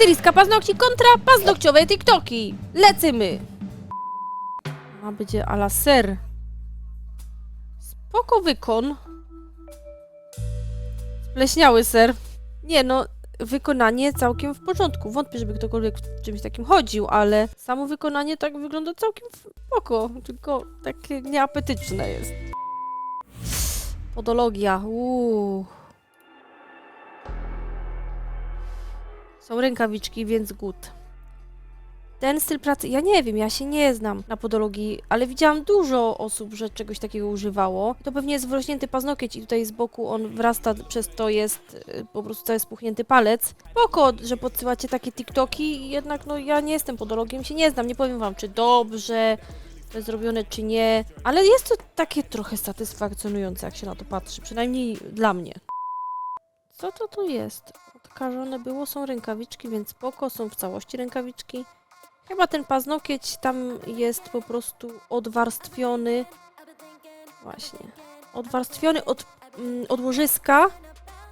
Stylistka paznokci kontra paznokciowe TikToki. Lecymy. Ma będzie ala ser. Spoko wykon. Spleśniały ser. Nie no, wykonanie całkiem w porządku. Wątpię, żeby ktokolwiek w czymś takim chodził, ale samo wykonanie tak wygląda całkiem spoko, tylko takie nieapetyczne jest. Podologia, uuu. Są rękawiczki, więc good. Ten styl pracy, ja nie wiem, ja się nie znam na podologii, ale widziałam dużo osób, że czegoś takiego używało. To pewnie jest wrośnięty paznokieć i tutaj z boku on wrasta, przez to jest y, po prostu cały spuchnięty palec. Spoko, że podsyłacie takie TikToki, jednak no ja nie jestem podologiem, się nie znam, nie powiem wam czy dobrze to jest zrobione czy nie, ale jest to takie trochę satysfakcjonujące jak się na to patrzy, przynajmniej dla mnie. Co to tu jest? Odkażone było, są rękawiczki, więc spoko, są w całości rękawiczki. Chyba ten paznokieć tam jest po prostu odwarstwiony. Właśnie. Odwarstwiony od, mm, od łożyska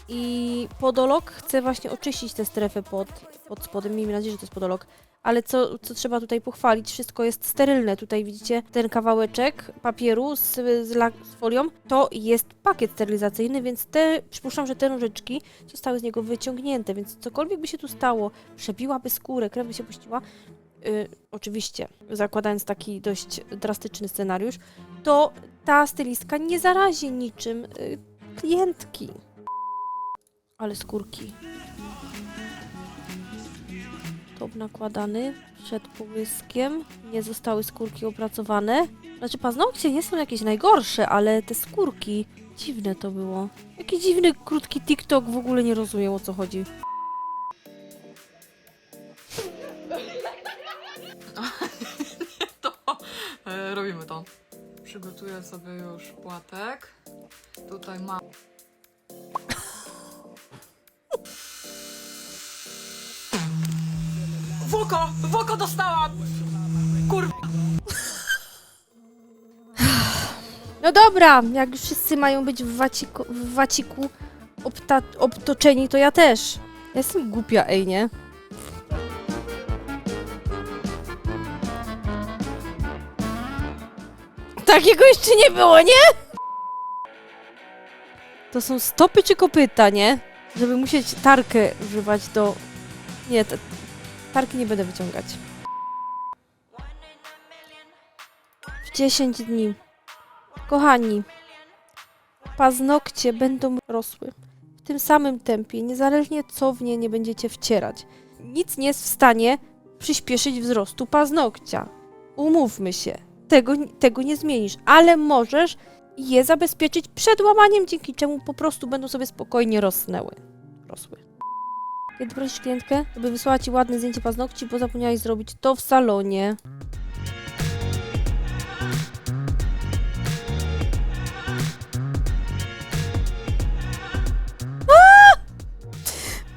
i podolog chce właśnie oczyścić tę strefę pod, pod spodem. Miejmy nadzieję, że to jest podolog. Ale co, co trzeba tutaj pochwalić, wszystko jest sterylne. Tutaj widzicie ten kawałeczek papieru z, z, z folią. To jest pakiet sterylizacyjny, więc te, przypuszczam, że te nożyczki zostały z niego wyciągnięte, więc cokolwiek by się tu stało, przebiłaby skórę, krew by się puściła, y, oczywiście zakładając taki dość drastyczny scenariusz, to ta stylistka nie zarazi niczym y, klientki. Ale skórki. Top nakładany przed połyskiem. Nie zostały skórki opracowane. Znaczy paznokcie nie są jakieś najgorsze, ale te skórki... Dziwne to było. Jaki dziwny, krótki TikTok, w ogóle nie rozumiem o co chodzi. to e, robimy to. Przygotuję sobie już płatek. Tutaj mam. W oko! W oko dostałam! Kur... No dobra, jak już wszyscy mają być w, waciku, w waciku obta, obtoczeni, to ja też. Ja jestem głupia, ej, nie? Takiego jeszcze nie było, nie? To są stopy czy kopyta, nie? Żeby musieć tarkę używać do... Nie, te, tarki nie będę wyciągać. W 10 dni. Kochani, paznokcie będą rosły w tym samym tempie, niezależnie co w nie nie będziecie wcierać. Nic nie jest w stanie przyspieszyć wzrostu paznokcia. Umówmy się, tego, tego nie zmienisz, ale możesz je zabezpieczyć przed łamaniem, dzięki czemu po prostu będą sobie spokojnie rosnęły. Rosły. Kiedy prosisz klientkę, żeby wysłała ci ładne zdjęcie paznokci, bo zapomniałeś zrobić to w salonie.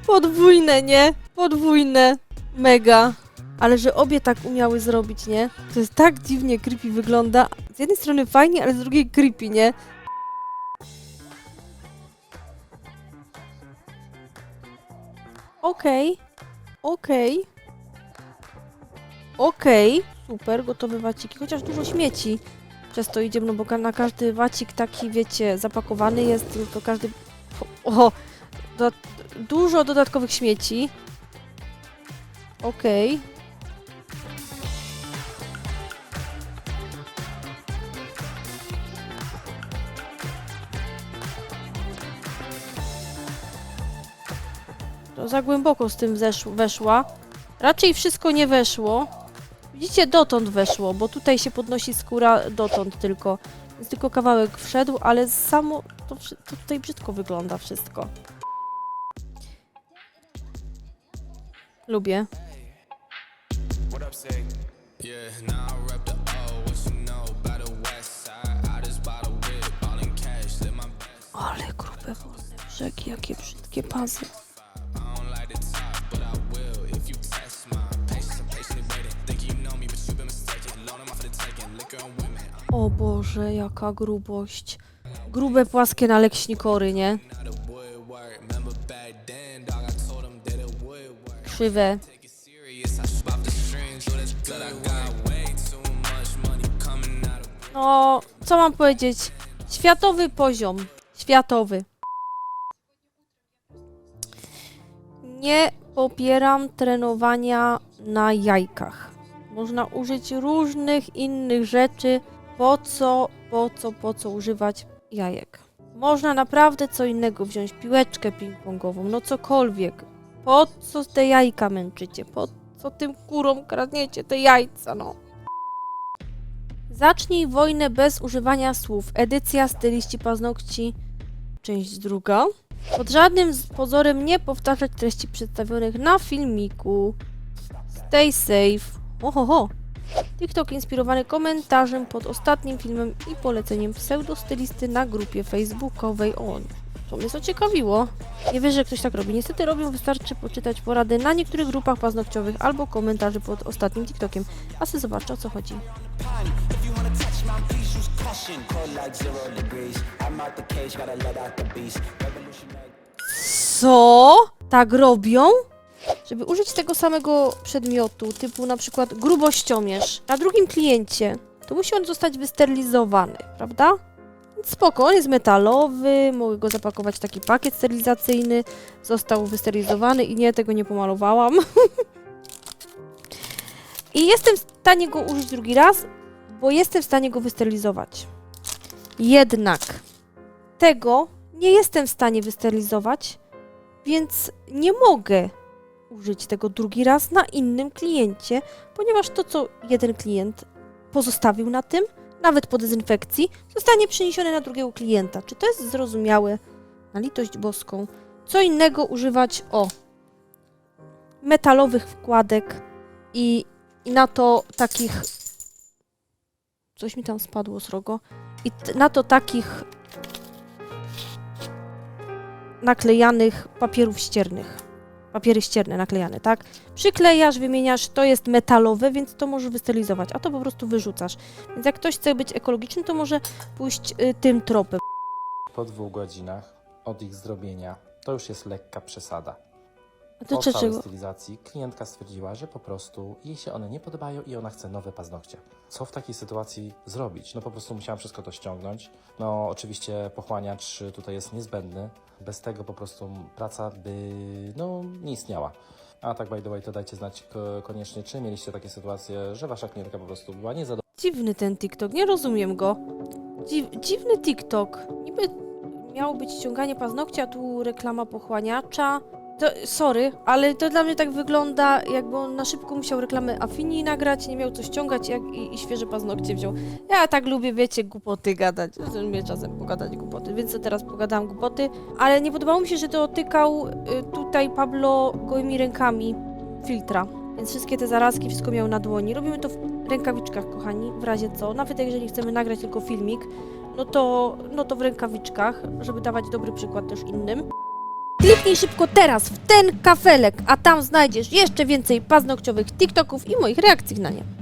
Podwójne, nie? Podwójne. Mega. Ale że obie tak umiały zrobić, nie? To jest tak dziwnie creepy wygląda. Z jednej strony fajnie, ale z drugiej creepy, nie? Okej. Okej. Okej. Super, gotowe waciki. Chociaż dużo śmieci. Przez to idziemy, no bo na każdy wacik taki, wiecie, zapakowany jest, to każdy... O! Dużo dodatkowych śmieci. Okej. To za głęboko z tym zesz- weszła. Raczej wszystko nie weszło. Widzicie, dotąd weszło, bo tutaj się podnosi skóra dotąd tylko. Więc tylko kawałek wszedł, ale samo to, to tutaj brzydko wygląda wszystko. Lubię. Ale grube wolne brzegi, jakie brzydkie pazy. O Boże, jaka grubość. Grube, płaskie naleśnikory, nie? Krzywe. No, co mam powiedzieć? Światowy poziom. Światowy. Nie popieram trenowania na jajkach. Można użyć różnych innych rzeczy. Po co, po co, po co używać jajek? Można naprawdę co innego wziąć, piłeczkę ping-pongową, no cokolwiek. Po co te jajka męczycie? Po co tym kurom kradniecie te jajca, no? Zacznij wojnę bez używania słów. Edycja styliści paznokci, część druga. Pod żadnym pozorem nie powtarzać treści przedstawionych na filmiku. Stay safe. Ohoho. TikTok inspirowany komentarzem pod ostatnim filmem i poleceniem pseudostylisty na grupie facebookowej. O, to mnie zaciekawiło. Nie wierzę, że ktoś tak robi. Niestety robią, wystarczy poczytać porady na niektórych grupach paznokciowych albo komentarze pod ostatnim TikTokiem. A sobie zobaczcie o co chodzi. Co? Tak robią? Żeby użyć tego samego przedmiotu, typu na przykład grubościomierz, na drugim kliencie, to musi on zostać wysterylizowany, prawda? Więc spoko, on jest metalowy, mogę go zapakować w taki pakiet sterylizacyjny, został wysterylizowany i nie, tego nie pomalowałam. I jestem w stanie go użyć drugi raz, bo jestem w stanie go wysterylizować. Jednak tego nie jestem w stanie wysterylizować, więc nie mogę użyć tego drugi raz na innym kliencie, ponieważ to, co jeden klient pozostawił na tym, nawet po dezynfekcji, zostanie przeniesione na drugiego klienta. Czy to jest zrozumiałe? Na litość boską. Co innego używać o metalowych wkładek i, i na to takich. Coś mi tam spadło z rogo. I na to takich naklejanych papierów ściernych. Papiery ścierne naklejane, tak? Przyklejasz, wymieniasz, to jest metalowe, więc to możesz wystylizować, a to po prostu wyrzucasz. Więc jak ktoś chce być ekologiczny, to może pójść y, tym tropem. Po dwóch godzinach od ich zrobienia to już jest lekka przesada. Po całej dlaczego? stylizacji klientka stwierdziła, że po prostu jej się one nie podobają i ona chce nowe paznokcie. Co w takiej sytuacji zrobić? No po prostu musiałam wszystko to ściągnąć. No oczywiście pochłaniacz tutaj jest niezbędny. Bez tego po prostu praca by no, nie istniała. A tak by the way, to dajcie znać ko- koniecznie, czy mieliście takie sytuacje, że wasza klientka po prostu była niezadowolona Dziwny ten TikTok, nie rozumiem go. Dziw, dziwny TikTok. Niby miało być ściąganie paznokcia, tu reklama pochłaniacza. To, sorry, ale to dla mnie tak wygląda, jakby on na szybko musiał reklamę Afini nagrać, nie miał co ściągać jak, i, i świeże paznokcie wziął. Ja tak lubię, wiecie, głupoty gadać. Lubię czasem pogadać głupoty, więc teraz pogadałam głupoty. Ale nie podobało mi się, że dotykał y, tutaj Pablo gołymi rękami filtra. Więc wszystkie te zarazki, wszystko miał na dłoni. Robimy to w rękawiczkach, kochani, w razie co. Nawet jeżeli chcemy nagrać tylko filmik, no to, no to w rękawiczkach, żeby dawać dobry przykład też innym. Kliknij szybko teraz w ten kafelek, a tam znajdziesz jeszcze więcej paznokciowych TikToków i moich reakcji na nie.